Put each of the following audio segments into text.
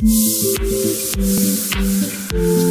うん。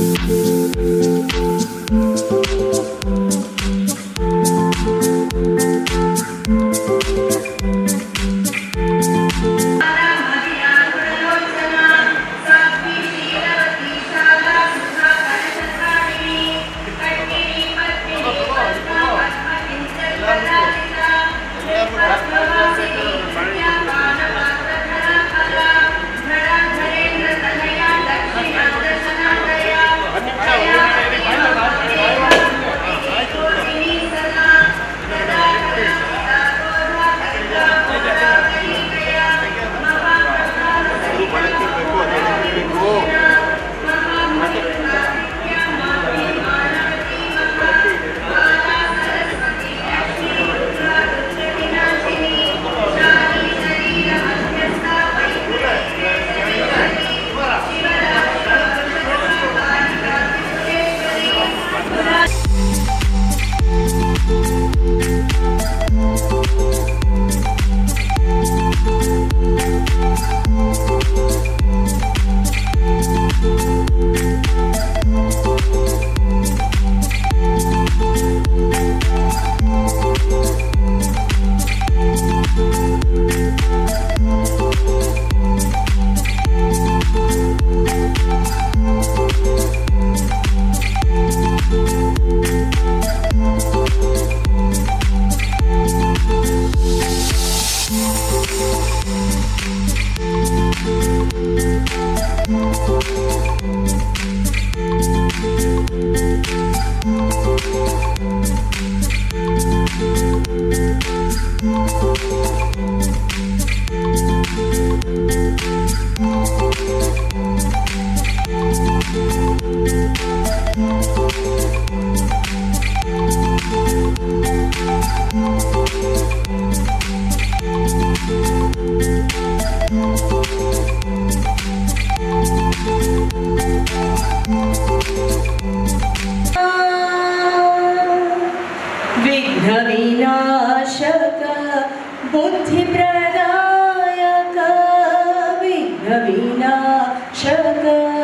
啊，舍得。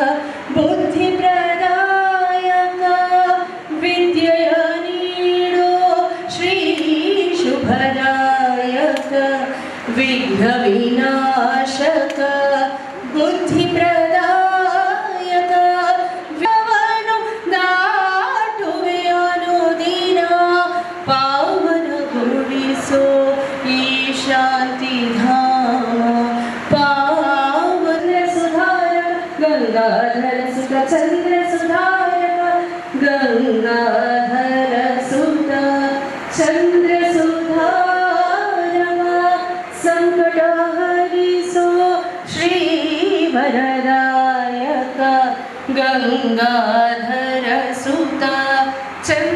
10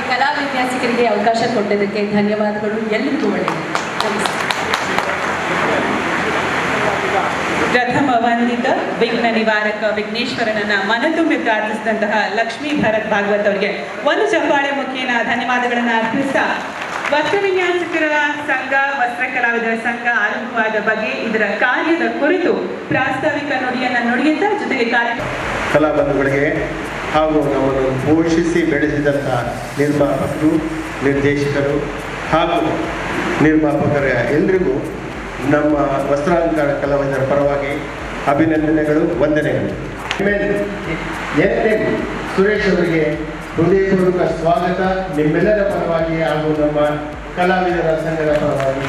ಹಾಗೆ ಕಲಾ ವಿನ್ಯಾಸಕರಿಗೆ ಅವಕಾಶ ಕೊಟ್ಟಿದ್ದಕ್ಕೆ ಧನ್ಯವಾದಗಳು. ಎಲ್ಲರಿಗೂ ಒಳ್ಳೆಯದು ಪ್ರಥಮ ವಂದಿತ ವಿಘ್ನ ನಿವಾರಕ ವಿಘ್ನೇಶ್ವರನನ್ನ ಮನತುಂಬಿ ಪ್ರಾರ್ಥಿಸಿದಂತಹ ಲಕ್ಷ್ಮೀ ಭರತ್ ಭಾಗವತ್ ಅವರಿಗೆ ಒಂದು ಚಪ್ಪಾಳೆ ಮುಖೇನ ಧನ್ಯವಾದಗಳನ್ನ ಅರ್ಪಿಸ್ತಾ ವಸ್ತ್ರ ವಿನ್ಯಾಸಕರ ಸಂಘ ವಸ್ತ್ರ ಕಲಾವಿದರ ಸಂಘ ಆರಂಭವಾದ ಬಗ್ಗೆ ಇದರ ಕಾರ್ಯದ ಕುರಿತು ಪ್ರಾಸ್ತಾವಿಕ ನುಡಿಯನ್ನ ನುಡಿಯುತ್ತಾ ಜೊತೆಗೆ ಕಾರ್ಯ ಕಲಾ ಬಂಧುಗಳಿಗೆ ಹಾಗೂ ನಮ್ಮನ್ನು ಪೋಷಿಸಿ ಬೆಳೆಸಿದಂಥ ನಿರ್ಮಾಪಕರು, ನಿರ್ದೇಶಕರು ಹಾಗೂ ನಿರ್ಮಾಪಕರ ಎಲ್ರಿಗೂ ನಮ್ಮ ವಸ್ತ್ರಾಲಂಕಾರ ಕಲಾವಿದರ ಪರವಾಗಿ ಅಭಿನಂದನೆಗಳು, ವಂದನೆಗಳು. ಎನ್ ಸುರೇಶ್ ಅವರಿಗೆ ಹೃದಯಪೂರ್ವಕ ಸ್ವಾಗತ. ನಿಮ್ಮೆಲ್ಲರ ಪರವಾಗಿ ಹಾಗೂ ನಮ್ಮ ಕಲಾವಿದರ ಸಂಘದ ಪರವಾಗಿ.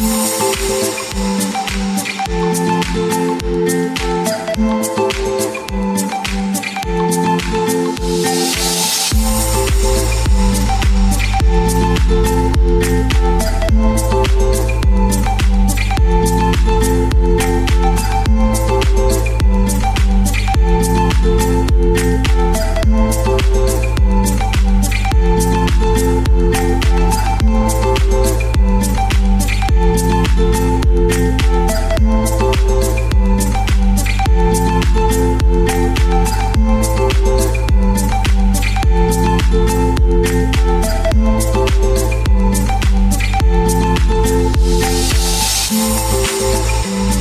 Mm-hmm. Bye.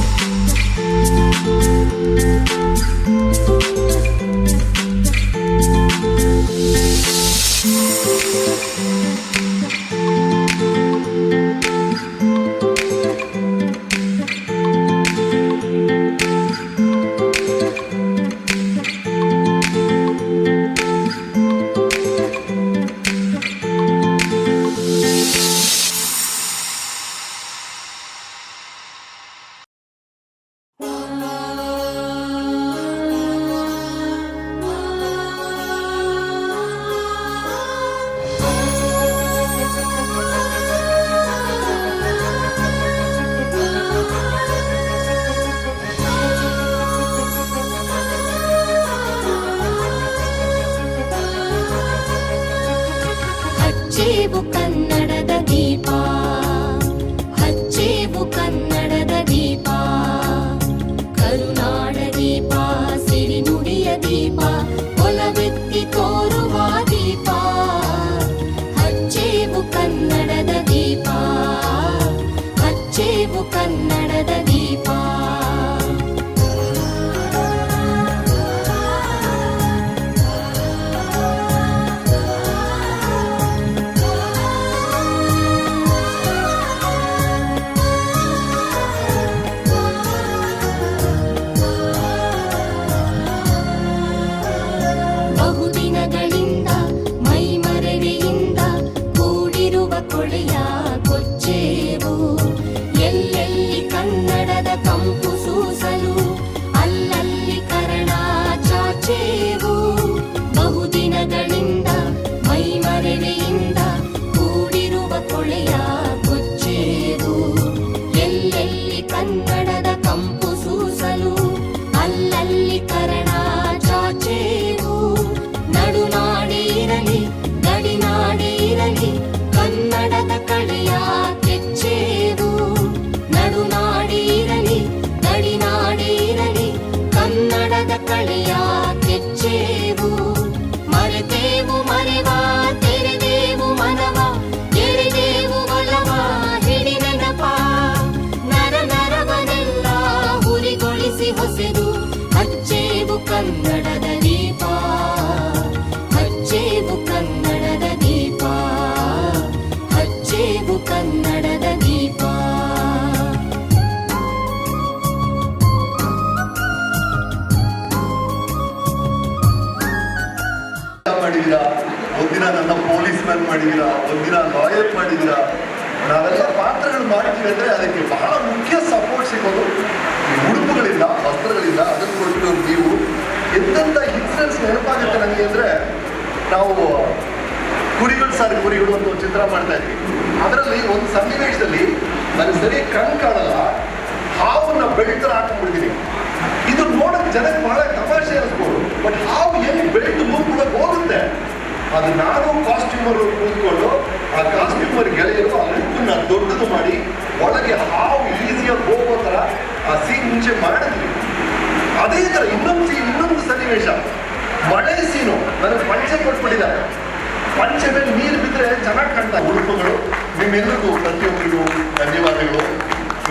你不。ಮಾಡಿದ್ದೀರಾ? ಒಂದಿನ ಲಾಯರ್ ಮಾಡಿದ್ದೀರಾ? ನಾವೆಲ್ಲ ಪಾತ್ರಗಳು ಮಾಡ್ತೀವಿ ಅಂದ್ರೆ ಅದಕ್ಕೆ ಬಹಳ ಮುಖ್ಯ ಸಪೋರ್ಟ್ ಸಿಗೋದು ಉಡುಪುಗಳಿಂದ, ವಸ್ತ್ರಗಳಿಂದ. ಅದನ್ನು ಕೊಟ್ಟು ನೀವು ಎಂತೆಂತ ಇನ್ಸಿಡೆನ್ಸ್ ನೆನಪಾಗುತ್ತೆ ನನಗೆ ಅಂದ್ರೆ ನಾವು, ಕುರಿಗಳು ಸರ್ ಕುರಿಗಳು ಅಂತ ಚಿತ್ರ ಮಾಡ್ತಾ ಇದ್ವಿ. ಅದರಲ್ಲಿ ಒಂದು ಸನ್ನಿವೇಶದಲ್ಲಿ ನನಗೆ ಸರಿ ಕಣ್ ಕಾಣಲ್ಲ, ಹಾವನ್ನ ಬೆಳ್ತರ ಹಾಕೊಂಡ್ಬಿಡ್ತೀನಿ ಇದು ನೋಡಕ್ ಜನಕ್ಕೆ ಬಹಳ ತಮಾಷೆ ಅನಿಸ್ಬೋದು ಬಟ್ ಹಾವು ಏನು ಹೋಗುತ್ತೆ ಅದು ನಾನು ಕಾಸ್ಟ್ಯೂಮರ್ ಕೂತ್ಕೊಂಡು ಆ ಕಾಸ್ಟ್ಯೂಮರ್ ಗೆಳೆಯರು ಆ ಉಪ್ಪನ್ನ ದೊಡ್ಡದು ಮಾಡಿ ಒಳಗೆ ಹಾವು ಈಸಿಯಾಗಿ ಹೋಗೋ ಥರ ಆ ಸೀನ್ ಮುಂಚೆ ಮಾಡಿದ್ವಿ. ಅದೇ ಥರ ಇನ್ನೊಂದು ಇನ್ನೊಂದು ಸನ್ನಿವೇಶ. ಮಳೆ ಸೀನು ನನಗೆ ಪಂಚೆ ಕೊಟ್ಬಿಟ್ಟಿದ್ದಾರೆ. ಪಂಚೆ ಮೇಲೆ ನೀರು ಬಿದ್ದರೆ ಚೆನ್ನಾಗಿ ಕಾಣ್ತಾ ಉಡುಪುಗಳು ನಿಮ್ಮೆಲ್ಲರಿಗೂ ಪ್ರತಿಯೊಬ್ಬರಿಗೂ ಧನ್ಯವಾದಗಳು.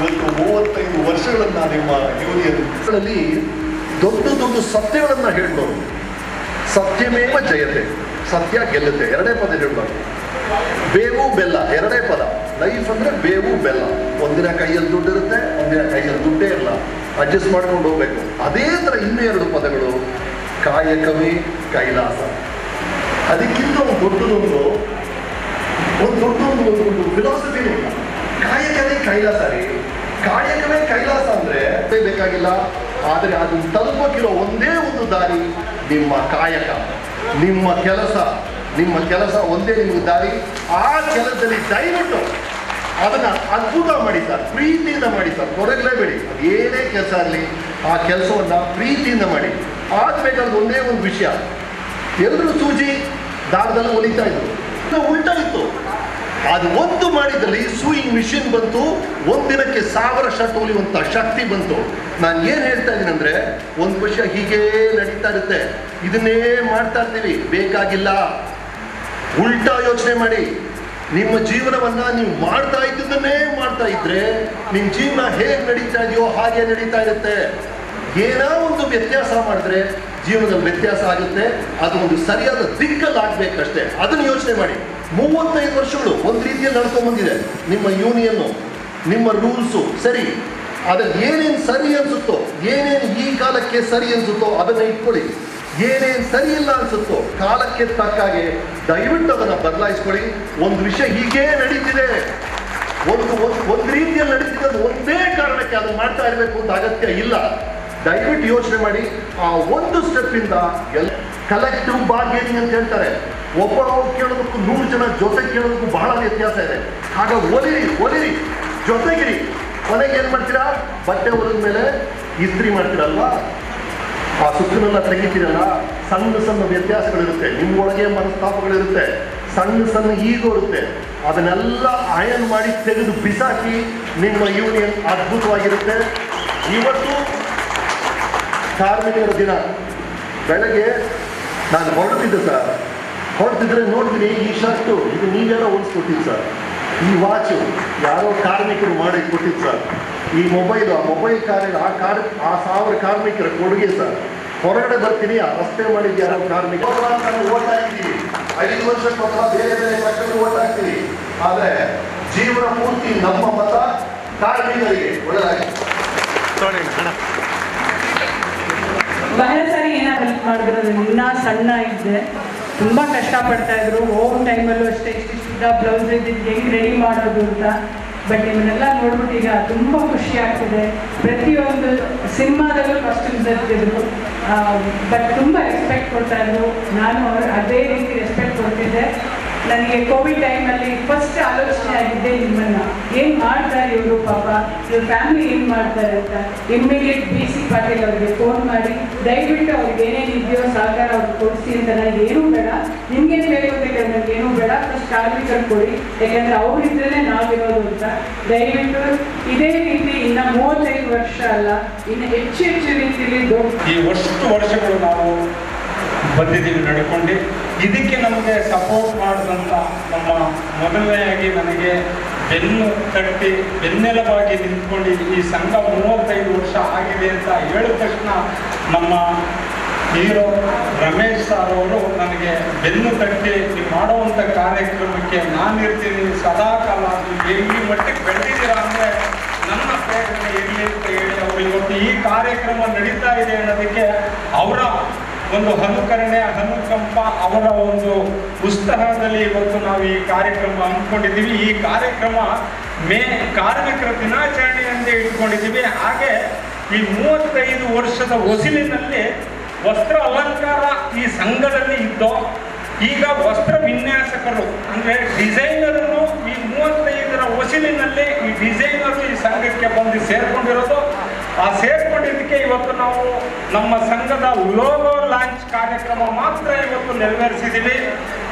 ಇವತ್ತು ಮೂವತ್ತೈದು ವರ್ಷಗಳನ್ನ ನಿಮ್ಮ ಯುವತಿಯಲ್ಲಿ ದೊಡ್ಡ ದೊಡ್ಡ ಸತ್ಯಗಳನ್ನು ಹೇಳ್ಬೋದು. ಸತ್ಯಮೇವ ಜಯತೆ. ಸತ್ಯ ಗೆಲ್ಲುತ್ತೆ. ಎರಡೇ ಪದ ಹೇಳ್ಬಾರ್ದು ಬೇವು, ಬೆಲ್ಲ. ಎರಡೇ ಪದ. ಲೈಫ್ ಅಂದ್ರೆ ಬೇವು, ಬೆಲ್ಲ. ಒಂದಿನ ಕೈಯಲ್ಲಿ ದುಡ್ಡು ಇರುತ್ತೆ, ಒಂದಿನ ಕೈಯಲ್ಲಿ ದುಡ್ಡೇ ಇಲ್ಲ. ಅಡ್ಜಸ್ಟ್ ಮಾಡ್ಕೊಂಡು ಹೋಗ್ಬೇಕು. ಅದೇ ಥರ ಇನ್ನೂ ಎರಡು ಪದಗಳು. ಕಾಯಕವೇ ಕೈಲಾಸ. ಅದಕ್ಕಿಂತ ಒಂದು ದೊಡ್ಡದೊಂದು, ಒಂದು ದೊಡ್ಡ ಒಂದು ಒಂದು ಫಿಲಾಸಫಿ ಇಲ್ಲ ಕಾಯಕವೇ ಕೈಲಾಸ ರೀ. ಕಾಯಕವೇ ಕೈಲಾಸ ಅಂದ್ರೆ ಬೇಕಾಗಿಲ್ಲ ಆದರೆ ಅದನ್ನು ತಲುಪಕ್ಕಿರೋ ಒಂದೇ ಒಂದು ದಾರಿ ನಿಮ್ಮ ಕಾಯಕ. ನಿಮ್ಮ ಕೆಲಸ ನಿಮ್ಮ ಕೆಲಸ ಒಂದೇ ನಿಮಗೆ ದಾರಿ, ಆ ಕೆಲಸದಲ್ಲಿ ದಯವಿಟ್ಟು ಅದನ್ನ ಅದ್ಭುತ ಮಾಡಿ ಸರ್, ಪ್ರೀತಿಯಿಂದ ಮಾಡಿ ಸರ್ ಕೊರಗಲೇಬೇಡಿ ಏನೇ ಕೆಲಸ ಆಗಲಿ, ಆ ಕೆಲಸವನ್ನ ಪ್ರೀತಿಯಿಂದ ಮಾಡಿ. ಆಗ್ಬೇಕಾದ ಒಂದೇ ಒಂದು ವಿಷಯ ಎಲ್ಲರೂ ಸೂಜಿ ದಾರದಲ್ಲಿ ಒಲಿತಾ ಇದ್ರು. ಇದು ಉಲ್ಟಾ ಇತ್ತು. ಅದು ಒಂದು ಮಾಡಿದಲ್ಲಿ ಸೂಯಿಂಗ್ ಮಿಷಿನ್ ಬಂತು, ಒಂದಿನಕ್ಕೆ ಸಾವಿರ ಶರ್ಟ್ ಹೊಲಿಯುವಂತ ಶಕ್ತಿ ಬಂತು. ನಾನು ಏನ್ ಹೇಳ್ತಾ ಇದ್ದೀನಿ ಅಂದ್ರೆ, ಒಂದು ವರ್ಷ ಹೀಗೇ ನಡೀತಾ ಇರುತ್ತೆ. ಇದನ್ನೇ ಮಾಡ್ತಾ ಇರ್ತೀವಿ. ಬೇಕಾಗಿಲ್ಲ. ಉಲ್ಟಾ ಯೋಚನೆ ಮಾಡಿ. ನಿಮ್ಮ ಜೀವನವನ್ನ ನೀವು ಮಾಡ್ತಾ ಇದ್ದದನ್ನೇ ಮಾಡ್ತಾ ಇದ್ರೆ ನಿಮ್ಮ ಜೀವನ ಹೇಗೆ ನಡೀತಾ ಇದೆಯೋ ಹಾಗೆ ನಡೀತಾ ಇರುತ್ತೆ. ಏನೋ ಒಂದು ವ್ಯತ್ಯಾಸ ಮಾಡಿದ್ರೆ ಜೀವನದಲ್ಲಿ ವ್ಯತ್ಯಾಸ ಆಗುತ್ತೆ. ಅದು ಒಂದು ಸರಿಯಾದ ದಿಕ್ಕಲ್ಲಿ ಆಗ್ಬೇಕಷ್ಟೇ ಅದನ್ನು ಯೋಚನೆ ಮಾಡಿ. ಮೂವತ್ತೈದು ವರ್ಷಗಳು ಒಂದು ರೀತಿಯಲ್ಲಿ ನಡ್ಕೊಂಡ್ಬಂದಿದೆ ನಿಮ್ಮ ಯೂನಿಯನ್ನು ನಿಮ್ಮ ರೂಲ್ಸು ಸರಿ. ಅದಕ್ಕೆ ಏನೇನು ಸರಿ ಅನ್ಸುತ್ತೋ, ಏನೇನು ಈ ಕಾಲಕ್ಕೆ ಸರಿ ಅನ್ಸುತ್ತೋ ಅದನ್ನು ಇಟ್ಕೊಳ್ಳಿ. ಏನೇನು ಸರಿ ಇಲ್ಲ ಅನಿಸುತ್ತೋ ಕಾಲಕ್ಕೆ ತಕ್ಕ ಹಾಗೆ ದಯವಿಟ್ಟು ಅದನ್ನು ಬದಲಾಯಿಸ್ಕೊಳ್ಳಿ. ಒಂದು ವಿಷಯ ಹೀಗೇ ನಡೀತಿದೆ. ಒಂದು ಒಂದು ರೀತಿಯಲ್ಲಿ ಅದು ಒಂದೇ ಕಾರಣಕ್ಕೆ ಅದು ಮಾಡ್ತಾ ಇರಬೇಕು ಅಂತ ಅಗತ್ಯ ಇಲ್ಲ. ದಯವಿಟ್ಟು ಯೋಚನೆ ಮಾಡಿ. ಆ ಒಂದು ಸ್ಟೆಪ್ ಇಂದ ಎಲ್ಲ ಕಲೆಕ್ಟಿವ್ ಬಾರ್ಗೇನಿಂಗ್ ಅಂತ ಹೇಳ್ತಾರೆ. ಒಬ್ಬ ಕೇಳೋದಕ್ಕೂ ನೂರು ಜನ ಜೊತೆ ಕೇಳೋದಕ್ಕೂ ಬಹಳ ವ್ಯತ್ಯಾಸ ಇದೆ. ಆಗ ಒಲಿರಿ ಒಲಿರಿ ಜೊತೆಗಿರಿ. ಕೊನೆಗೆ ಏನು ಮಾಡ್ತೀರಾ? ಬಟ್ಟೆ ಹೊಲದ ಮೇಲೆ ಇಸ್ತ್ರಿ ಮಾಡ್ತೀರಲ್ವ? ಆ ಸುತ್ತನೆಲ್ಲ ತೆಗಿತೀರಲ್ಲ, ಸಣ್ಣ ಸಣ್ಣ ವ್ಯತ್ಯಾಸಗಳಿರುತ್ತೆ. ನಿಮ್ಮೊಳಗೆ ಮನಸ್ತಾಪಗಳಿರುತ್ತೆ. ಸಣ್ಣ ಸಣ್ಣ ಈಗೋರುತ್ತೆ ಅದನ್ನೆಲ್ಲ ಅಯನ್ ಮಾಡಿ ತೆಗೆದು ಬಿಸಾಕಿ ನಿಮ್ಮ ಯೂನಿಯನ್ ಅದ್ಭುತವಾಗಿರುತ್ತೆ. ಇವತ್ತು ಕಾರ್ಮಿಕರ ದಿನ. ಬೆಳಗ್ಗೆ ನಾನು ಹೊರಡ್ತಿದ್ದೆ ಸರ್. ಹೊರಡ್ತಿದ್ರೆ ನೋಡ್ತೀನಿ ಈ ಶರ್ಟು ಇದು ನೀವ್ಯಾರೋ ಹೊಲಿಸ್ಕೊಟ್ಟಿದ್ದು ಸರ್ ಈ ವಾಚು ಯಾರೋ ಕಾರ್ಮಿಕರು ಮಾಡಿ ಕೊಟ್ಟಿದ್ದು ಸರ್ ಈ ಮೊಬೈಲು ಆ ಮೊಬೈಲ್ ಕಾರ್ಯ ಆ ಕಾರ್ ಆ ಸಾವಿರ ಕಾರ್ಮಿಕರ ಕೊಡುಗೆ ಸರ್ ಹೊರಗಡೆ ಬರ್ತೀನಿ ಆ ರಸ್ತೆ ಮಾಡಿದ್ದು ಯಾರೋ ಕಾರ್ಮಿಕ. ಓಟ್ ಹಾಕ್ತೀವಿ ಐದು ವರ್ಷಕ್ಕೆ ಅಥವಾ ಬೇರೆ ಬೇರೆ ಪಕ್ಷಕ್ಕೆ ಓಟ್ ಹಾಕ್ತೀವಿ ಆದರೆ ಜೀವನ ಪೂರ್ತಿ ನಮ್ಮ ಮತ ಕಾರ್ಮಿಕರಿಗೆ ಒಳ್ಳೆಯದಾಗಿ ಬಹಳ ಸಾರಿ ಏನಾದ್ರು ಮಾಡಿದ್ರೆ ಇನ್ನ ಸಣ್ಣ ಇದ್ದೆ. ತುಂಬ ಕಷ್ಟಪಡ್ತಾ ಇದ್ರು. ಹೋಗೋ ಟೈಮಲ್ಲೂ ಅಷ್ಟೇ ಇಷ್ಟ ಬ್ಲೌಸ್ ಇದ್ದಿದ್ದು ಹೆಂಗೆ ರೆಡಿ ಮಾಡೋದು ಅಂತ. ಬಟ್ ಇವನ್ನೆಲ್ಲ ನೋಡ್ಬಿಟ್ಟು ಈಗ ತುಂಬ ಖುಷಿ ಆಗ್ತಿದೆ. ಪ್ರತಿಯೊಂದು ಸಿನಿಮಾದಲ್ಲೂ ಕಾಸ್ಟ್ಯೂಮ್ಸ್ ಇರ್ತಿದ್ರು ಬಟ್ ತುಂಬ ರೆಸ್ಪೆಕ್ಟ್ ಕೊಡ್ತಾ ಇದ್ರು. ನಾನು ಅದೇ ರೀತಿ ರೆಸ್ಪೆಕ್ಟ್ ಕೊಡ್ತಿದ್ದೆ. ನನಗೆ ಕೋವಿಡ್ ಟೈಮಲ್ಲಿ ಫಸ್ಟ್ ಆಲೋಚನೆ ಆಗಿದ್ದೆ ನಿಮ್ಮನ್ನ. ಏನು ಮಾಡ್ತಾರೆ ಇವರು ಪಾಪ? ಇವ್ರ ಫ್ಯಾಮಿಲಿ ಏನು ಮಾಡ್ತಾರೆ ಅಂತ? ಇಮ್ಮಿಡಿಯೇಟ್ ಬಿ ಸಿ ಪಾಟೀಲ್ ಅವರಿಗೆ ಫೋನ್ ಮಾಡಿ, ದಯವಿಟ್ಟು ಅವ್ರಿಗೆ ಏನೇನು ಇದೆಯೋ ಸಹಕಾರ ಅವ್ರಿಗೆ ಕೊಡಿಸಿ ಅಂತ ನನಗೆ ಏನೂ ಬೇಡ. ನಿಮ್ಗೇನು ಬೇಕು ಅಂತ ನನಗೆ ಏನೂ ಬೇಡ. ಫಸ್ಟ್ ಕಾರ್ಮಿಕರು ಕೊಡಿ. ಯಾಕಂದ್ರೆ ಅವ್ರಿದ್ರೇ ನಾವಿರೋದು ಅಂತ. ದಯವಿಟ್ಟು ಇದೇ ರೀತಿ ಇನ್ನು ಮೂವತ್ತೈದು ವರ್ಷ ಅಲ್ಲ, ಇನ್ನು ಹೆಚ್ಚು ಹೆಚ್ಚು ರೀತಿಯಲ್ಲಿ ಈ ವರ್ಷಗಳು ನಾವು ಬಂದಿದ್ದೀವಿ ನಡ್ಕೊಂಡು. ಇದಕ್ಕೆ ನಮಗೆ ಸಪೋರ್ಟ್ ಮಾಡಿದಂಥ ನಮ್ಮ ಮೊದಲನೆಯಾಗಿ ನನಗೆ ಬೆನ್ನು ತಟ್ಟಿ, ಬೆನ್ನೆಲುಬಾಗಿ ನಿಂತ್ಕೊಂಡು ಈ ಸಂಘ ಮೂವತ್ತೈದು ವರ್ಷ ಆಗಿದೆ ಅಂತ ಹೇಳಿದ ತಕ್ಷಣ ನಮ್ಮ ಹೀರೋ ರಮೇಶ್ ಸರ್ ಅವರು ನನಗೆ ಬೆನ್ನು ತಟ್ಟಿ, ನೀವು ಮಾಡುವಂಥ ಕಾರ್ಯಕ್ರಮಕ್ಕೆ ನಾನಿರ್ತೀನಿ ಸದಾ ಕಾಲ ಎಲ್ಲಿ ಮಟ್ಟಿಗೆ ಬೆಳೆದಿದ್ದೀರಾ ಅಂದರೆ ನನ್ನ ಪ್ರೇರಣೆ ಇರಲಿ ಅಂತ ಹೇಳಿ ಅವರು ಇವತ್ತು ಈ ಕಾರ್ಯಕ್ರಮ ನಡೀತಾ ಇದೆ ಅನ್ನೋದಕ್ಕೆ ಅವರ ಒಂದು ಅನುಕರಣೆ ಅನುಕಂಪ ಅವರ ಒಂದು ಉತ್ಸಾಹದಲ್ಲಿ ಇವತ್ತು ನಾವು ಈ ಕಾರ್ಯಕ್ರಮ ಅಂದ್ಕೊಂಡಿದ್ದೀವಿ ಈ ಕಾರ್ಯಕ್ರಮ ಮೇ ಕಾರ್ಮಿಕರ ದಿನಾಚರಣೆ ಎಂದೇ ಇಟ್ಕೊಂಡಿದ್ದೀವಿ. ಹಾಗೆ ಈ ಮೂವತ್ತೈದು ವರ್ಷದ ಹೊಸಿಲಿನಲ್ಲಿ ವಸ್ತ್ರ ಅಲಂಕಾರ ಈ ಸಂಘದಲ್ಲಿ ಇದ್ದೋ, ಈಗ ವಸ್ತ್ರ ವಿನ್ಯಾಸಕರು, ಅಂದರೆ ಡಿಸೈನರನ್ನು ಈ ಮೂವತ್ತೈದರ ಹೊಸಿಲಿನಲ್ಲಿ ಈ ಡಿಸೈನರ್ ಈ ಸಂಘಕ್ಕೆ ಬಂದು ಸೇರ್ಕೊಂಡಿರೋದು. ಆ ಸೇರ್ಕೊಂಡಿದ್ದಕ್ಕೆ ಇವತ್ತು ನಾವು ನಮ್ಮ ಸಂಘದ ಲೋಗೋ ಲಾಂಚ್ ಕಾರ್ಯಕ್ರಮ ಮಾತ್ರ ಇವತ್ತು ನೆರವೇರಿಸಿದ್ದೀವಿ.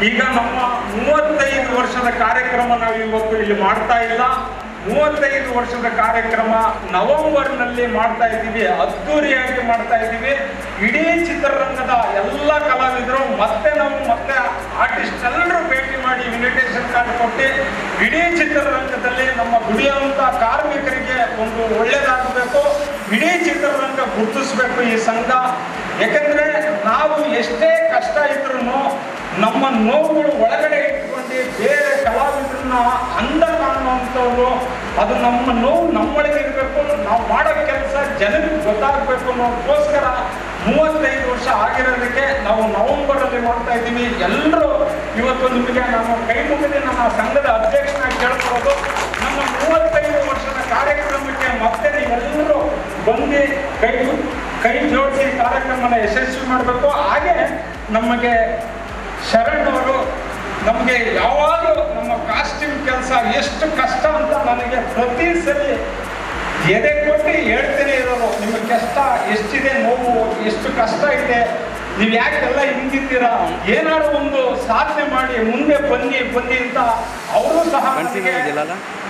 ಈಗ ನಮ್ಮ ಮೂವತ್ತೈದು ವರ್ಷದ ಕಾರ್ಯಕ್ರಮ ನಾವು ಇವತ್ತು ಇಲ್ಲಿ ಮಾಡ್ತಾ ಇಲ್ಲ. ಮೂವತ್ತೈದು ವರ್ಷದ ಕಾರ್ಯಕ್ರಮ ನವೆಂಬರ್ನಲ್ಲಿ ಮಾಡ್ತಾ ಇದ್ದೀವಿ, ಅದ್ದೂರಿಯಾಗಿ ಮಾಡ್ತಾ ಇದ್ದೀವಿ. ಇಡೀ ಚಿತ್ರರಂಗದ ಎಲ್ಲ ಕಲಾವಿದರು ಮತ್ತೆ ನಾವು ಮತ್ತೆ ಆರ್ಟಿಸ್ಟ್ ಎಲ್ಲರೂ ಭೇಟಿ ಮಾಡಿ ಇನ್ವಿಟೇಷನ್ ಕಾರ್ಡ್ ಕೊಟ್ಟು ಇಡೀ ಚಿತ್ರರಂಗದಲ್ಲಿ ನಮ್ಮ ದುಡಿಯುವಂಥ ಕಾರ್ಮಿಕರಿಗೆ ಒಂದು ಒಳ್ಳೇದಾಗಬೇಕು, ಇಡೀ ಚಿತ್ರರಂಗ ಗುರುತಿಸಬೇಕು ಈ ಸಂಘ. ಯಾಕಂದ್ರೆ ನಾವು ಎಷ್ಟೇ ಕಷ್ಟ ಇದ್ರೂ ನಮ್ಮ ನೋವುಗಳು ಒಳಗಡೆ ಇಟ್ಕೊಂಡು ಬೇರೆ ಕಲಾವಿದರನ್ನ ಅಂದ ಕಾಣುವಂಥವ್ರು, ಅದು ನಮ್ಮ ನೋವು ನಮ್ಮೊಳಗೆ ಇರಬೇಕು, ನಾವು ಮಾಡೋ ಕೆಲಸ ಜನರಿಗೆ ಗೊತ್ತಾಗಬೇಕು ಅನ್ನೋದಕ್ಕೋಸ್ಕರ ಮೂವತ್ತೈದು ವರ್ಷ ಆಗಿರೋದಕ್ಕೆ ನಾವು ನವೆಂಬರಲ್ಲಿ ಮಾಡ್ತಾ ಇದ್ದೀವಿ. ಎಲ್ಲರೂ ಇವತ್ತು ನಿಮಗೆ ನಾನು ಕೈ ಮುಗಿದು ನಮ್ಮ ಸಂಘದ ಅಧ್ಯಕ್ಷನ ಕೇಳ್ಕೊಳ್ಳೋದು. ನಮ್ಮ ಮೂವತ್ತೈದು ವರ್ಷದ ಕಾರ್ಯಕ್ರಮಕ್ಕೆ ಮತ್ತೆ ನೀವೆಲ್ಲರೂ ಬಂದು ಕೈ ಕೈ ಜೋಡಿಸಿ ಕಾರ್ಯಕ್ರಮನ ಯಶಸ್ವಿ ಮಾಡಬೇಕು. ಹಾಗೆ ನಮಗೆ ಶರಣ್ ಅವರು ನಮಗೆ ಯಾವಾಗಲೂ ನಮ್ಮ ಕಾಸ್ಟ್ಯೂಮ್ ಕೆಲಸ ಎಷ್ಟು ಕಷ್ಟ ಅಂತ ನನಗೆ ಪ್ರತಿ ಸಲ ಎದೆ ಕೊಟ್ಟು ಹೇಳ್ತೇನೆ ಇರೋರು ನಿಮ್ಮ ಕಷ್ಟ ಎಷ್ಟಿದೆ ನೋವು ಎಷ್ಟು ಕಷ್ಟ ಇದೆ ನೀವು ಯಾಕೆಲ್ಲ ಹಿಂಗಿದ್ದೀರಾ ಏನಾದ್ರು ಒಂದು ಸಾಧನೆ ಮಾಡಿ ಮುಂದೆ ಬನ್ನಿ ಬನ್ನಿ ಅಂತ ಅವರು ಸಹ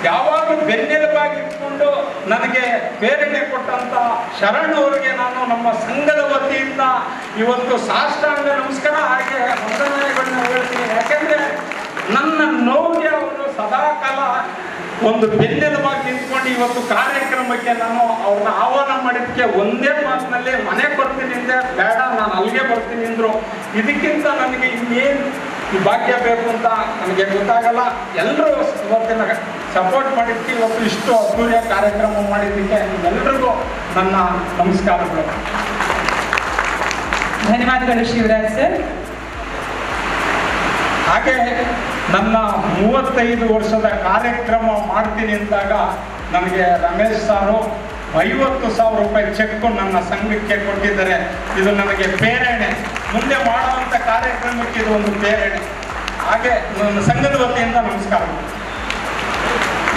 ಯಾವಾಗಲೂ ಬೆನ್ನೆಲುಬಾಗಿ ಇಟ್ಕೊಂಡು ನನಗೆ ಪ್ರೇರಣೆ ಕೊಟ್ಟಂತ ಶರಣವರಿಗೆ ನಾನು ನಮ್ಮ ಸಂಘದ ವತಿಯಿಂದ ಇವತ್ತು ಸಾಷ್ಟಾಂಗ ನಮಸ್ಕಾರ ಹಾಗೆ ವಂದನೆಗಳನ್ನ ಹೇಳ್ತೀನಿ. ಯಾಕೆಂದ್ರೆ ನನ್ನ ನೋವಿಗೆ ಅವರು ಸದಾಕಾಲ ಒಂದು ಬೆನ್ನೆಲುಬಾಗಿ ನಿಂತ್ಕೊಂಡು ಇವತ್ತು ಕಾರ್ಯಕ್ರಮಕ್ಕೆ ನಾನು ಅವ್ರನ್ನ ಆಹ್ವಾನ ಮಾಡಿದ್ದಕ್ಕೆ ಒಂದೇ ಮಾತಿನಲ್ಲಿ ಮನೆ ಬರ್ತೀನಿ ಅಂದ್ರೆ ಬೇಡ ನಾನು ಅಲ್ಲಿಗೆ ಬರ್ತೀನಿ ಅಂದ್ರು. ಇದಕ್ಕಿಂತ ನನಗೆ ಇನ್ನೇನು ಈ ಭಾಗ್ಯ ಬೇಕು ಅಂತ ನನಗೆ ಗೊತ್ತಾಗಲ್ಲ. ಎಲ್ಲರೂ ಇವತ್ತಿನ ಸಪೋರ್ಟ್ ಮಾಡಿದ್ದಕ್ಕೆ ಇವತ್ತು ಇಷ್ಟು ಅದ್ಭುತ ಕಾರ್ಯಕ್ರಮ ಮಾಡಿದ್ದಕ್ಕೆ ಎಲ್ರಿಗೂ ನನ್ನ ನಮಸ್ಕಾರಗಳು. ಧನ್ಯವಾದಗಳು ಶಿವರಾಜ್ ಸರ್. ಹಾಗೆ ನನ್ನ ಮೂವತ್ತೈದು ವರ್ಷದ ಕಾರ್ಯಕ್ರಮ ಮಾಡ್ತೀನಿ ಅಂದಾಗ ನನಗೆ ರಮೇಶ್ ಸಾರು ಐವತ್ತು ಸಾವಿರ ರೂಪಾಯಿ ಚೆಕ್ ನನ್ನ ಸಂಘಕ್ಕೆ ಕೊಟ್ಟಿದ್ದಾರೆ. ಇದು ನನಗೆ ಪ್ರೇರಣೆ. ಮುಂದೆ ಮಾಡುವಂಥ ಕಾರ್ಯಕ್ರಮಕ್ಕೆ ಇದು ಒಂದು ಪ್ರೇರಣೆ. ಹಾಗೆ ನನ್ನ ಸಂಘದ ವತಿಯಿಂದ ನಮಸ್ಕಾರ.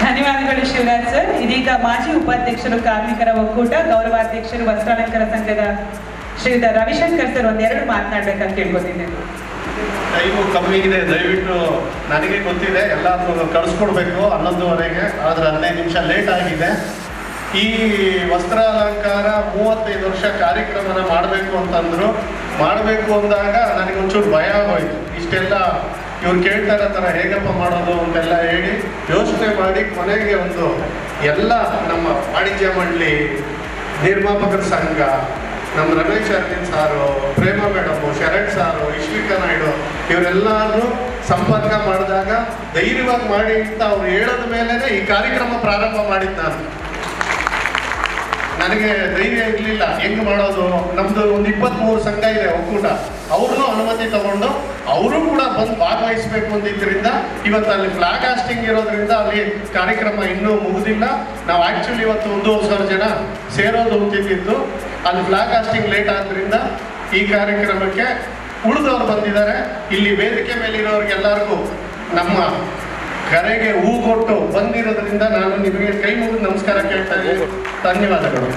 ಧನ್ಯವಾದಗಳು ಶಿವರಾಜ್ ಸರ್. ಇದೀಗ ಮಾಜಿ ಉಪಾಧ್ಯಕ್ಷರು, ಕಾರ್ಮಿಕರ ಒಕ್ಕೂಟ, ಗೌರವಾಧ್ಯಕ್ಷರು, ವಸ್ತ್ರಾಲಂಕಾರ ಸಂಘದ ಶ್ರೀಯುತ ರವಿಶಂಕರ್ ಸರ್ ಒಂದೆರಡು ಮಾತನಾಡ್ಬೇಕಂತ ಕೇಳ್ಕೊತಿದ್ದೇನೆ ಟೈಮು ಕಮ್ಮಿ ಇದೆ ದಯವಿಟ್ಟು ನನಗೆ ಗೊತ್ತಿದೆ ಎಲ್ಲರೂ ಕಳಿಸ್ಕೊಡ್ಬೇಕು ಹನ್ನೊಂದುವರೆಗೆ ಆದರೆ ಹದಿನೈದು ನಿಮಿಷ ಲೇಟ್ ಆಗಿದೆ. ಈ ವಸ್ತ್ರ ಅಲಂಕಾರ ಮೂವತ್ತೈದು ವರ್ಷ ಕಾರ್ಯಕ್ರಮನ ಮಾಡಬೇಕು ಅಂತಂದ್ರು. ಮಾಡಬೇಕು ಅಂದಾಗ ನನಗೊಂಚೂರು ಭಯ ಆಗೋಯ್ತು. ಇಷ್ಟೆಲ್ಲ ಇವ್ರು ಕೇಳ್ತಾ ಇರೋ ಥರ ಹೇಗಪ್ಪ ಮಾಡೋದು ಅಂತೆಲ್ಲ ಹೇಳಿ ಯೋಚನೆ ಮಾಡಿ ಕೊನೆಗೆ ಒಂದು ಎಲ್ಲ ನಮ್ಮ ವಾಣಿಜ್ಯ ಮಂಡಳಿ ನಿರ್ಮಾಪಕರ ಸಂಘ ನಮ್ಮ ರಮೇಶ್ ಅರವಿಂದ್ ಸಾರು, ಪ್ರೇಮ ಮೇಡಮು, ಶರಣ್ ಸಾರು, ಇಶ್ವಿಕಾ ನಾಯ್ಡು ಇವರೆಲ್ಲರೂ ಸಂಪರ್ಕ ಮಾಡಿದಾಗ ಧೈರ್ಯವಾಗಿ ಮಾಡಿ ಅಂತ ಅವ್ರು ಹೇಳೋದ ಮೇಲೇ ಈ ಕಾರ್ಯಕ್ರಮ ಪ್ರಾರಂಭ ಮಾಡಿದ್ದು ನಾನು. ನನಗೆ ಧೈರ್ಯ ಇರಲಿಲ್ಲ, ಹೆಂಗ್ ಮಾಡೋದು? ನಮ್ದು ಒಂದು ಇಪ್ಪತ್ತ್ಮೂರು ಸಂಘ ಇದೆ, ಒಕ್ಕೂಟ. ಅವ್ರನ್ನೂ ಅನುಮತಿ ತಗೊಂಡು ಅವರು ಕೂಡ ಬಂದು ಭಾಗವಹಿಸಬೇಕು ಅಂದಿದ್ದರಿಂದ ಇವತ್ತು ಅಲ್ಲಿ ಫ್ಲಾಗ್ ಹಾಸ್ಟಿಂಗ್ ಇರೋದ್ರಿಂದ ಅಲ್ಲಿ ಕಾರ್ಯಕ್ರಮ ಇನ್ನೂ ಮುಗಿದಿಲ್ಲ. ನಾವು ಆ್ಯಕ್ಚುಲಿ ಇವತ್ತು ಒಂದು ಸಾವಿರ ಜನ ಸೇರೋದು ಅಂತಿದ್ದು ಅಲ್ಲಿ ಫ್ಲಾಗ್ ಹಾಸ್ಟಿಂಗ್ ಲೇಟ್ ಆದ್ರಿಂದ ಈ ಕಾರ್ಯಕ್ರಮಕ್ಕೆ ಉಳಿದವರು ಬಂದಿದ್ದಾರೆ. ಇಲ್ಲಿ ವೇದಿಕೆ ಮೇಲಿರೋರಿಗೆಲ್ಲರಿಗೂ ನಮ್ಮ ಕರೆಗೆ ಹೂ ಕೊಟ್ಟು ಬಂದಿರೋದ್ರಿಂದ ನಾನು ನಿಮಗೆ ಕೈ ಮುಗಿದು ನಮಸ್ಕಾರ ಕೇಳ್ತಾ ಇದ್ದೀನಿ. ಧನ್ಯವಾದಗಳು.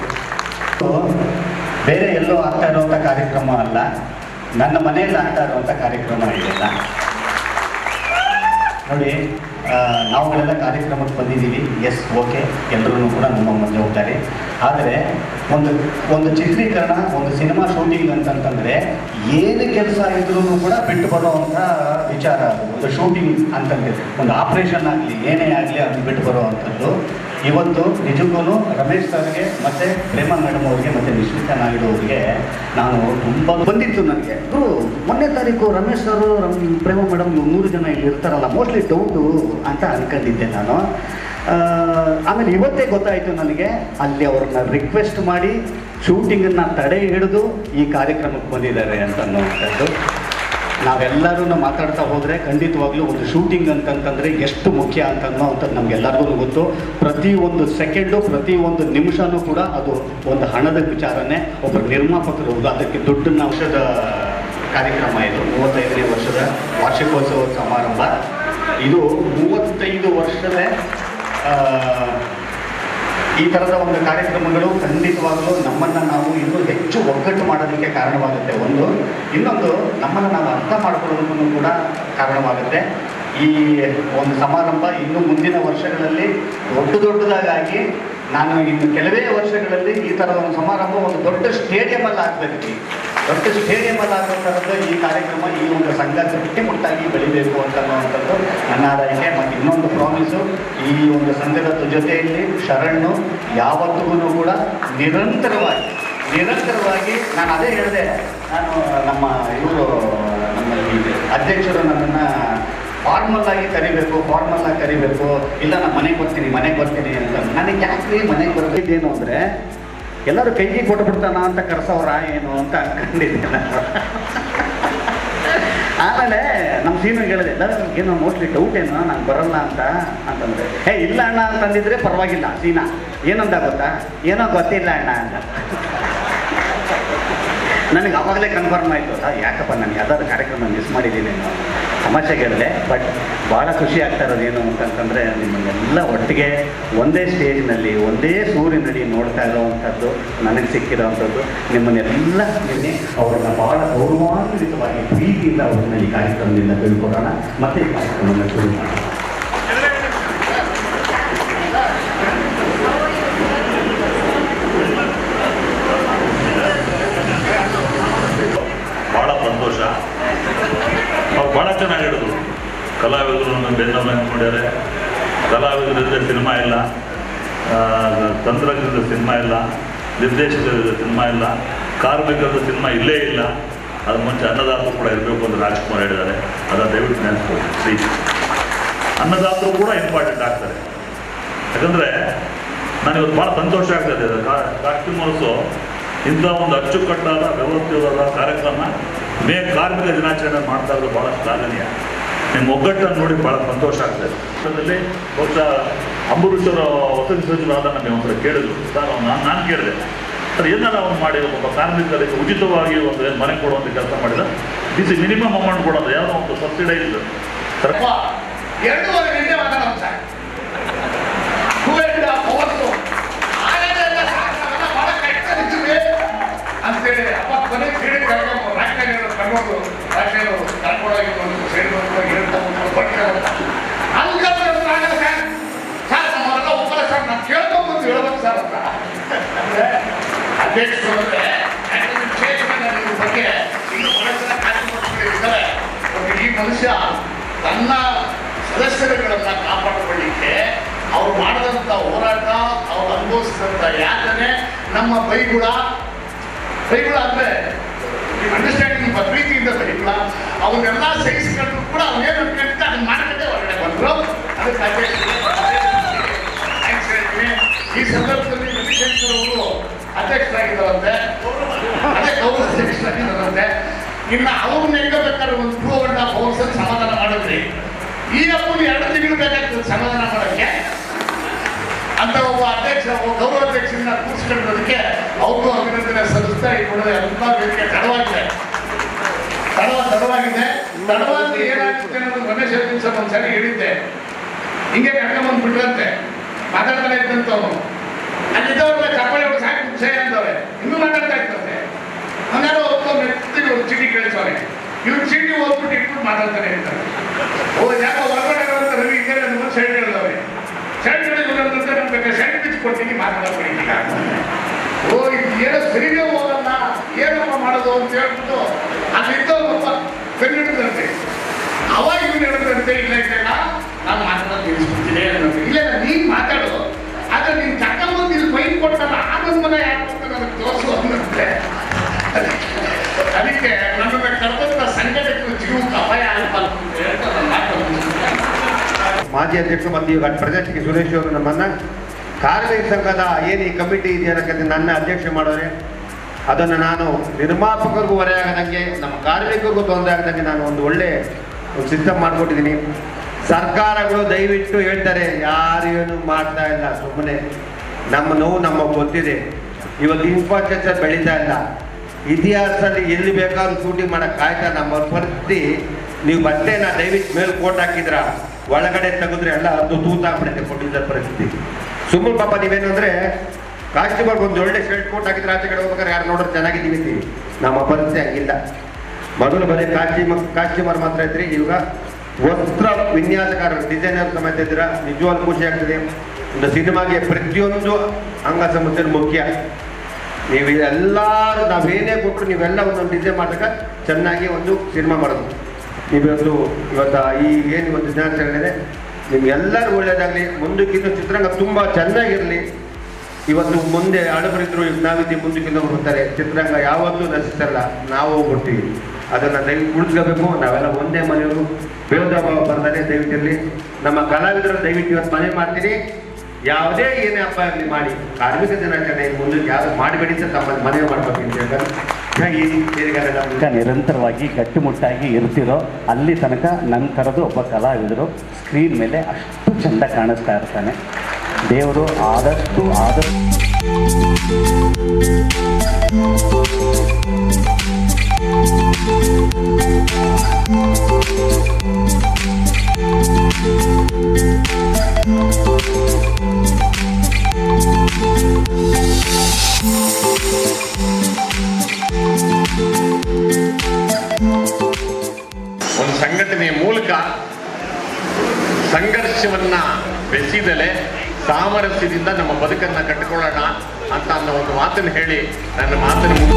ಬೇರೆ ಎಲ್ಲೋ ಆಗ್ತಾ ಇರುವಂಥ ಕಾರ್ಯಕ್ರಮ ಅಲ್ಲ. ನನ್ನ ಮನೆಯಲ್ಲಿ ಆಗ್ತಾ ಇರುವಂಥ ಕಾರ್ಯಕ್ರಮ ಇದೆಲ್ಲ. ನೋಡಿ ನಾವುಗಳೆಲ್ಲ ಕಾರ್ಯಕ್ರಮಕ್ಕೆ ಬಂದಿದ್ದೀವಿ. ಎಸ್ ಓಕೆ ಎಲ್ಲರೂ ಕೂಡ ನಮ್ಮ ಮುಂದೆ ಹೋಗ್ತಾರೆ. ಆದರೆ ಒಂದು ಒಂದು ಚಿತ್ರೀಕರಣ, ಒಂದು ಸಿನಿಮಾ ಶೂಟಿಂಗ್ ಅಂತಂತಂದರೆ ಏನು ಕೆಲಸ ಇದ್ರೂ ಕೂಡ ಬಿಟ್ಟು ಬರುವಂಥ ವಿಚಾರ ಅದು. ಒಂದು ಶೂಟಿಂಗ್ ಅಂತಂದರೆ, ಒಂದು ಆಪ್ರೇಷನ್ ಆಗಲಿ, ಏನೇ ಆಗಲಿ ಅದು ಬಿಟ್ಟು ಬರುವಂಥದ್ದು. ಇವತ್ತು ನಿಜಕ್ಕೂ ರಮೇಶ್ ಸರ್ಗೆ ಮತ್ತು ಪ್ರೇಮ ಮೇಡಮ್ ಅವರಿಗೆ ಮತ್ತು ನಿಶ್ಚಿತ ನಾಯ್ಡು ನಾನು ತುಂಬ ಬಂದಿತ್ತು ನನಗೆ. ಮೊನ್ನೆ ತಾರೀಕು ರಮೇಶ್ ಸರ್, ರಮ್, ಪ್ರೇಮ ಮೇಡಮ್ ಇವ್ರು ನೂರು ಜನ ಇಲ್ಲಿ ಇರ್ತಾರಲ್ಲ ಮೋಸ್ಟ್ಲಿ ಡೌಟು ಅಂತ ಅನ್ಕೊಂಡಿದ್ದೆ ನಾನು. ಆಮೇಲೆ ಇವತ್ತೇ ಗೊತ್ತಾಯಿತು ನನಗೆ, ಅಲ್ಲಿ ಅವ್ರನ್ನ ರಿಕ್ವೆಸ್ಟ್ ಮಾಡಿ ಶೂಟಿಂಗನ್ನು ತಡೆ ಹಿಡಿದು ಈ ಕಾರ್ಯಕ್ರಮಕ್ಕೆ ಬಂದಿದ್ದಾರೆ ಅಂತ ಅನ್ನುವಂಥದ್ದು ನಾವೆಲ್ಲರೂ ಮಾತಾಡ್ತಾ ಹೋದರೆ ಖಂಡಿತವಾಗ್ಲೂ ಒಂದು ಶೂಟಿಂಗ್ ಅಂತಂತಂದರೆ ಎಷ್ಟು ಮುಖ್ಯ ಅಂತ ನಮಗೆಲ್ಲರಿಗೂ ಗೊತ್ತು. ಪ್ರತಿ ಒಂದು ಸೆಕೆಂಡು ಪ್ರತಿ ಒಂದು ನಿಮಿಷನೂ ಕೂಡ ಅದು ಒಂದು ಹಣದ ವಿಚಾರನೇ. ಒಬ್ಬ ನಿರ್ಮಾಪಕರು ಅದಕ್ಕೆ ದುಡ್ಡನ್ನ ವರ್ಷದ ಕಾರ್ಯಕ್ರಮ ಇದು, ಮೂವತ್ತೈದನೇ ವರ್ಷದ ವಾರ್ಷಿಕೋತ್ಸವ ಸಮಾರಂಭ. ಇದು ಮೂವತ್ತೈದು ವರ್ಷದ ಈ ಥರದ ಒಂದು ಕಾರ್ಯಕ್ರಮಗಳು ಖಂಡಿತವಾಗಲೂ ನಮ್ಮನ್ನು ನಾವು ಇನ್ನೂ ಹೆಚ್ಚು ಒಗ್ಗಟ್ಟು ಮಾಡೋದಕ್ಕೆ ಕಾರಣವಾಗುತ್ತೆ. ಒಂದು, ಇನ್ನೊಂದು, ನಮ್ಮನ್ನು ನಾವು ಅರ್ಥ ಮಾಡ್ಕೊಳ್ಳೋದಕ್ಕೂ ಕೂಡ ಕಾರಣವಾಗುತ್ತೆ. ಈ ಒಂದು ಸಮಾರಂಭ ಇನ್ನು ಮುಂದಿನ ವರ್ಷಗಳಲ್ಲಿ ದೊಡ್ಡ ದೊಡ್ಡದಾಗಿ ನಾನು ಇನ್ನು ಕೆಲವೇ ವರ್ಷಗಳಲ್ಲಿ ಈ ಥರದ ಒಂದು ಸಮಾರಂಭ ಒಂದು ದೊಡ್ಡ ಸ್ಟೇಡಿಯಂ ಅಲ್ಲಿ ಆಗಬೇಕು. ದೊಡ್ಡ ಸ್ಟೇಡಿಯಮಲ್ಲಿ ಆಗೋ ಥರದ್ದು ಈ ಕಾರ್ಯಕ್ರಮ, ಈ ಒಂದು ಸಂಘ ಗಟ್ಟಿಮುಟ್ಟಾಗಿ ಬೆಳಿಬೇಕು ಅಂತನ್ನುವಂಥದ್ದು ನನ್ನ ಆದಾಯಕ್ಕೆ ಮತ್ತು ಇನ್ನೊಂದು ಪ್ರಾಮಿಸು ಈ ಒಂದು ಸಂಘದ ಜೊತೆಯಲ್ಲಿ ಶರಣು ಯಾವತ್ತಿಗೂ ಕೂಡ ನಿರಂತರವಾಗಿ ನಿರಂತರವಾಗಿ ನಾನು ಅದೇ ಹೇಳಿದೆ, ನಾನು ನಮ್ಮ ಇವರು, ನಮ್ಮ ಅಧ್ಯಕ್ಷರು ನನ್ನನ್ನು ಫಾರ್ಮಲ್ ಆಗಿ ಕರಿಬೇಕು ಫಾರ್ಮಲ್ ಆಗಿ ಕರಿಬೇಕು. ಇಲ್ಲ, ನಾನು ಮನೆಗೆ ಬರ್ತೀನಿ ಮನೆಗೆ ಬರ್ತೀನಿ ಅಂತ. ನನಗೆ ಯಾಕೆ ಮನೆಗೆ ಬರ್ತಿದ್ದೇನು ಅಂದರೆ ಎಲ್ಲರೂ ಕೈಗೆ ಕೊಟ್ಬಿಡ್ತಾನ ಅಂತ ಕರೆಸೋರ ಏನು ಅಂತ ಅನ್ಕೊಂಡಿದ್ದೆ ನಾನು ಆಮೇಲೆ ನಮ್ಮ ಸೀಮೆಗೆ ಹೇಳಿದೆ "ಇಲ್ಲ, ಏನೋ ಮೋಸ್ಟ್ಲಿ ಡೌಟ್ ಏನೋ ನಾನು ಬರಲ್ಲ ಅಂತ ಅಂತಂದ್ರೆ ಹೇ ಇಲ್ಲ ಅಣ್ಣ ಅಂತಂದಿದ್ರೆ ಪರವಾಗಿಲ್ಲ ಸೀನಾ ಏನಂತ ಗೊತ್ತಾ? ಏನೋ ಗೊತ್ತಿಲ್ಲ ಅಣ್ಣ ಅಂತ. ನನಗೆ ಆವಾಗಲೇ ಕನ್ಫರ್ಮ್ ಆಯಿತು ಯಾಕಪ್ಪ ನಾನು ಯಾವ್ದಾದ್ರು ಕಾರ್ಯಕ್ರಮ ಮಿಸ್ ಮಾಡಿದ್ದೀನಿ. ತಮಾಷೆಗೆ ಬಟ್ ಭಾಳ ಖುಷಿ ಆಗ್ತಾ ಏನು ಅಂತಂತಂದರೆ ನಿಮ್ಮನ್ನೆಲ್ಲ ಒಟ್ಟಿಗೆ ಒಂದೇ ಸ್ಟೇಜ್ನಲ್ಲಿ, ಒಂದೇ ಸೂರ್ಯನಡಿ ನೋಡ್ತಾ ಇರೋವಂಥದ್ದು ನನಗೆ ಸಿಕ್ಕಿರೋವಂಥದ್ದು ನಿಮ್ಮನ್ನೆಲ್ಲ ನಿನ್ನೆ ಅವ್ರನ್ನ ಭಾಳ ಗೌರವಾನ್ವಿತವಾಗಿ, ಪ್ರೀತಿಯಿಂದ ಅವ್ರನ್ನ ಈ ಕಾರ್ಯಕ್ರಮದಿಂದ ತಿಳ್ಕೊಡೋಣ ಮತ್ತೆ ಈ ಕಾರ್ಯಕ್ರಮವನ್ನು ಶುರು ಮಾಡೋಣ ಭಾಳ ಸಂತೋಷ ಅವ್ರು ಭಾಳ ಚೆನ್ನಾಗಿ ಹೇಳಿದ್ರು ಕಲಾವಿದರು ನನ್ನ ನೋಡ್ಯಾರೆ ಕಲಾವಿದರ ಸಿನಿಮಾ ಇಲ್ಲ. ತಂತ್ರಜ್ಞರ ಸಿನಿಮಾ ಇಲ್ಲ. ನಿರ್ದೇಶಕರದ ಸಿನಿಮಾ ಇಲ್ಲ. ಕಾರ್ಮಿಕರದ ಸಿನಿಮಾ ಇಲ್ಲೇ ಇಲ್ಲ. ಅದು ಮುಂಚೆ ಅನ್ನದಾತರು ಕೂಡ ಇರಬೇಕು ಅಂತ ರಾಜ್ಕುಮಾರ್ ಹೇಳಿದ್ದಾರೆ. ಅದನ್ನು ದಯವಿಟ್ಟು ನೆನೆಸ್ಕೊಳ್ಳಿ ಪ್ಲೀಸ್ ಅನ್ನದಾತರು ಕೂಡ ಇಂಪಾರ್ಟೆಂಟ್ ಆಗ್ತಾರೆ. ಯಾಕಂದರೆ ನನಗಿವತ್ತು ಭಾಳ ಸಂತೋಷ ಆಗ್ತದೆ. ಕಾಸ್ಟ್ಯೂಮ್ ಮನಸ್ಸು ಇಂಥ ಒಂದು ಅಚ್ಚುಕಟ್ಟಾದ ವ್ಯವಸ್ಥೆಯಾದ ಕಾರ್ಯಕ್ರಮ ಮೇ ಕಾರ್ಮಿಕ ದಿನಾಚರಣೆ ಮಾಡ್ತಾ ಇರೋದು ಭಾಳ ಶ್ಲಾಘನೀಯ ನಿಮ್ಮ ಒಗ್ಗಟ್ಟನ್ನು ನೋಡಿ ಭಾಳ ಸಂತೋಷ ಆಗ್ತದೆ. ಅದರಲ್ಲಿ ಬಹುಶಃ ಅಂಬರೀಷರ ವಸತಿ ಸಚಿವರಾದ ನಮಗೆ ಒಂದ್ಸಲ ಕೇಳಿದ್ರು. ಸರ್ ನಾನು ನಾನು ಕೇಳಿದೆ. ಸರ್ ಏನಾರ ಅವ್ನು ಮಾಡಿ ಒಬ್ಬ ಕಾರ್ಮಿಕರಿಗೆ ಉಚಿತವಾಗಿ ಒಂದು ಏನು ಮನೆ ಕೊಡುವಂಥ ಕೆಲಸ ಮಾಡಿದ ದಿಸ್ ಮಿನಿಮಮ್ ಅಮೌಂಟ್ ಕೊಡೋದು. ಯಾವುದೋ ಒಂದು ಸಬ್ಸಿಡೈಸ್ ಸರ್ ಎರಡೂವರೆ ಗಂಟೆ ಸರ್ ಒಟ್ಟು ತನ್ನ ಸದಸ್ಯರುಗಳನ್ನು ಕಾಪಾಡಿಕೊಳ್ಳಿಕ್ಕೆ ಅವ್ರು ಮಾಡಿದಂಥ ಹೋರಾಟ, ಅವ್ರು ಅನುಭವಿಸಿದಂಥ ಯಾತನೆ ನಮ್ಮ ಬೈಗುಳ. ಬೈಗುಳ ಅಂದರೆ ಅಂಡರ್ಸ್ಟ್ಯಾಂಡಿಂಗ್ ಪ್ರೀತಿಯಿಂದ ಬೈಗುಳ. ಅವನ್ನೆಲ್ಲ ಸಹಿಸಿಕೊಂಡು ಕೂಡ ಅವನೇನು ಅನ್ಕೊಂಡಿದ್ದೆ ಅದನ್ನ ಮಾಡ್ಕೊಂಡೆ ಹೊರಗಡೆ ಬಂದರು. ಅದಕ್ಕೆ ಈ ಸಂದರ್ಭದಲ್ಲಿ ರವಿಶಂಕರ್ ಅವರು ಅಧ್ಯಕ್ಷರಾಗಿದ್ದಾರಂತೆ. ಅದೇ ಗೌರವ ಅಧ್ಯಕ್ಷರಾಗಿದ್ದಾರಂತೆ. ಇನ್ನು ಅವ್ರನ್ನ ಹೆಂಗ ಬೇಕಾದ್ರೆ ಒಂದು ಟೂ ಅಂಡ್ ಹಾಫ್ ಅವರ್ಸ್ ಸಮಾಧಾನ ಮಾಡಿದ್ರಿ. ಈ ಅಪ್ಪನ ಎರಡು ತಿಂಗಳು ಬೇಕಾಗ್ತದೆ ಸಮಾಧಾನ ಮಾಡೋಕ್ಕೆ. ಅಂತ ಒಬ್ಬ ಅಧ್ಯಕ್ಷ ಗೌರವ ಅಧ್ಯಕ್ಷರನ್ನ ಕೂರಿಸ್ಕೊಂಡಿರೋದಕ್ಕೆ ಅವ್ರಿಗೂ ಅಭಿನಂದನೆ ಸಲ್ಲಿಸ್ತಾ ಈ ಕೂಡ ತುಂಬಾ ಬೇಡಿಕೆ ತಡವಾಗಿದೆ. ತಡವ, ತಡವಾಗಿದೆ. ತಡವಾಗಿ ಏನಾಗುತ್ತೆ ಅನ್ನೋದು ರಮೇಶ್ ದಿವಸ ಒಂದ್ಸರಿ ಹೇಳಿದ್ದೆ. ಹಿಂಗೆ ಕರ್ಕೊಂಬಂದು ಬಿಟ್ರಂತೆ ಮಾತಾಡ್ತಾನೆ ಇದ್ದಂತವ್ರು. ಅಲ್ಲಿದ್ದವ್ರ ಚಪ್ಪಾಳೆ ಸಾಕು ಸೇ ಅಂದವ್ರೆ. ಇನ್ನೂ ಮಾತಾಡ್ತಾ ಇರ್ತಂತೆ ಹಂಗಾರೆ ಒಬ್ಬ ಮೆತ್ತಿಗೆ ಒಂದು ಚೀಟಿ ಕೇಳಿಸೋನೆ ಇವ್ರು ಚೀಟಿ ಓದ್ಬಿಟ್ಟು ಇಟ್ಬಿಟ್ಟು ಮಾತಾಡ್ತಾನೆ ಅಂತ. ಓ, ಯಾಕೋ ಹೊರಗಡೆ ಅಂತ ರವಿ ಹಿಂಗೆ ನಮ್ಮ ಸೈಡ್ ಹೇಳಿದವ್ರೆ. ಸೈಡ್ ಹೇಳಿದ್ರೆ ನಮ್ಗೆ ಸೈಡ್ ಬಿಚ್ಚಿ ಕೊಡ್ತೀನಿ ಮಾತಾಡೋಕೆ ಓ ಇದು ಏನೋ ಸರಿಯೇ ಹೋಗಲ್ಲ ಏನಪ್ಪ ಮಾಡೋದು ಅಂತ ಹೇಳ್ಬಿಟ್ಟು ಅಲ್ಲಿದ್ದವನೊಬ್ಬ ಕಣ್ಣಿಡಿದಂತೆ ಅವಾಗ ಇವ್ನು ಹೇಳಿದಂತೆ ಇಲ್ಲ ಇಲ್ಲ ನಾನು ಮಾತಾಡೋದು ಇಲ್ಲ, ನೀನ್ ಮಾತಾಡು ಆದ್ರೆ ನೀನ್ ತಗೊಂಬಂದು ಇಲ್ಲಿ ಬೈಕ್ ಕೊಟ್ಟಲ್ಲ ಆ ನಮ್ಮನೆ ಯಾರು ಅಂತ ನನಗೆ ತೋರಿಸು ಅನ್ನಂತೆ ಅದಕ್ಕೆ ನನ್ನನ್ನು ಕರೆದಂತ ಸಂಘಟಕರು ಜೀವಕ್ಕೆ ಅಪಾಯ ಆಗಬಾರ್ದು ಅಂತ ಹೇಳ್ತಾ ನನ್ನ ಮಾತನ್ನು ಮುಗಿಸ್ತೇನೆ. ಮಾಜಿ ಅಧ್ಯಕ್ಷರು ಮತ್ತು ಇವಾಗ ಪ್ರದೇಶಕ್ಕೆ ಸುರೇಶ್ ಅವರು ನಮ್ಮನ್ನ ಕಾರ್ಮಿಕ ಸಂಘದ ಏನು ಈ ಕಮಿಟಿ ಇದೆಯನ್ನಕ್ಕೆ ನನ್ನ ಅಧ್ಯಕ್ಷ ಮಾಡೋರೆ, ಅದನ್ನು ನಾನು ನಿರ್ಮಾಪಕರಿಗೂ ಹೊರೆಯಾಗದಂಗೆ ನಮ್ಮ ಕಾರ್ಮಿಕರಿಗೂ ತೊಂದರೆ ಆಗದಂಗೆ ನಾನು ಒಂದು ಒಳ್ಳೆ ಒಂದು ಸಿಸ್ಟಮ್ ಮಾಡಿಕೊಟ್ಟಿದ್ದೀನಿ. ಸರ್ಕಾರಗಳು ದಯವಿಟ್ಟು ಹೇಳ್ತಾರೆ ಯಾರೇನು ಮಾಡ್ತಾ ಇಲ್ಲ ಸುಮ್ಮನೆ ನಮ್ಮ ನೋವು ನಮಗೆ ಗೊತ್ತಿದೆ. ಇವತ್ತು ಇನ್ಫ್ರಾಸ್ಟ್ರಕ್ಚರ್ ಬೆಳೀತಾ ಇಲ್ಲ. ಇತಿಹಾಸದಲ್ಲಿ ಎಲ್ಲಿ ಬೇಕಾದ್ರೂ ಶೂಟಿಂಗ್ ಮಾಡೋಕ್ಕೆ ಕಾಯ್ತಾ ನಮ್ಮ ಪರಿಸ್ಥಿತಿ ನೀವು ಬಟ್ಟೆನ ದಯವಿಟ್ಟು ಮೇಲೆ ಕೋಟ್ ಹಾಕಿದ್ರ? ಒಳಗಡೆ ತೆಗೆದ್ರೆ ಎಲ್ಲ ಅದು ತೂತಾಗ್ಬಿಡುತ್ತೆ ಕೊಟ್ಟಿದ್ದ ಪರಿಸ್ಥಿತಿ. ಸುಮ್ಮನೆ ಪಾಪ ನೀವೇನು ಅಂದ್ರೆ ಕಾಸ್ಟ್ಯೂಮರ್ ಒಂದು ಒಳ್ಳೆ ಶರ್ಟ್ ಕೋಟ್ ಹಾಕಿದ್ರೆ ಆಚೆ ಕಡೆ ಹೋಗ್ಬೇಕಾದ್ರೆ ಯಾರು ನೋಡೋರು ಚೆನ್ನಾಗಿದ್ದೀವಿ. ನಮ್ಮ ಪರಿಸ್ಥಿತಿ ಹಂಗಿಲ್ಲ. ಮೊದಲು ಬರೀ ಕಾಸ್ಟ್ಯೂಮ್ ಕಾಸ್ಟ್ಯೂಮರ್ ಮಾತ್ರ ಇದ್ರಿ, ಇವಾಗ ವಸ್ತ್ರ ವಿನ್ಯಾಸಕಾರರು ಡಿಸೈನರ್ ಸಮೇತ ಇದ್ದೀರಾ ನಿಜವಾಗ್ಲೂ ಖುಷಿ ಆಗ್ತದೆ. ಒಂದು ಸಿನಿಮಾಗೆ ಪ್ರತಿಯೊಂದು ಅಂಗ ಸಮಸ್ಯೆ ಮುಖ್ಯ. ನೀವು ಎಲ್ಲರೂ ನಾವೇನೇ ಕೊಟ್ಟರು ನೀವೆಲ್ಲ ಒಂದೊಂದು ಡಿಸೈನ್ ಮಾಡಿದಾಗ ಚೆನ್ನಾಗಿ ಒಂದು ಸಿನಿಮಾ ಮಾಡೋದು. ನೀವೊಂದು ಇವತ್ತು ಈ ಏನು ಇವತ್ತು ದಿನಾಚರಣೆ ಇದೆ ನಿಮ್ಗೆಲ್ಲರೂ ಒಳ್ಳೇದಾಗಲಿ ಮುಂದಕ್ಕಿಂತ ಚಿತ್ರರಂಗ ತುಂಬ ಚೆನ್ನಾಗಿರಲಿ. ಇವತ್ತು ಮುಂದೆ ಹಳಬರಿದ್ರು ನಾವಿದ್ದೀವಿ ಮುಂದಕ್ಕಿಂತ ಹೋಗ್ತಾರೆ. ಚಿತ್ರರಂಗ ಯಾವತ್ತೂ ನಶಿಸಲ್ಲ ನಾವು ಹೋಗ್ಬಿಡ್ತೀವಿ. ಅದನ್ನು ದಯವಿಟ್ಟು ಉಳಿಸ್ಕೋಬೇಕು. ನಾವೆಲ್ಲ ಒಂದೇ ಮನೆಯವರು. ವಿರೋಧ ಭಾವ ಬರ್ತಾರೆ ದಯವಿಟ್ಟಿರಲಿ. ನಮ್ಮ ಕಲಾವಿದರು ದಯವಿಟ್ಟು ಇವತ್ತು ಮನೆ ಮಾಡ್ತೀನಿ. ಯಾವುದೇ ಏನೇ ಹಬ್ಬ ಆಗಲಿ ಮಾಡಿ, ಕಾರ್ಮಿಕ ದಿನಾಚರಣೆ ಮುಂದಕ್ಕೆ ಯಾರು ಮಾಡಬೇಡಿ ಸರ್ ತಮ್ಮ ಮನವಿ ತನಕ ನಿರಂತರವಾಗಿ ಗಟ್ಟಿಮುಟ್ಟಾಗಿ ಇರ್ತಿರೋ, ಅಲ್ಲಿ ತನಕ ನನ್ನ ಕರೆದು ಒಬ್ಬ ಕಲಾವಿದರು ಸ್ಕ್ರೀನ್ ಮೇಲೆ ಅಷ್ಟು ಚೆಂದ ಕಾಣಿಸ್ತಾ ಇರ್ತಾನೆ. ದೇವರು ಆದಷ್ಟು ಆದಷ್ಟು ಒಂದು ಸಂಘಟನೆಯ ಮೂಲಕ ಸಂಘರ್ಷವನ್ನ ಬೆಳೆಸಿದಲೆ ಸಾಮರಸ್ಯದಿಂದ ನಮ್ಮ ಬದುಕನ್ನು ಕಟ್ಟಿಕೊಳ್ಳೋಣ ಅಂತ ಅನ್ನೋ ಒಂದು ಮಾತನ್ನು ಹೇಳಿ ನನ್ನ ಮಾತನ್ನು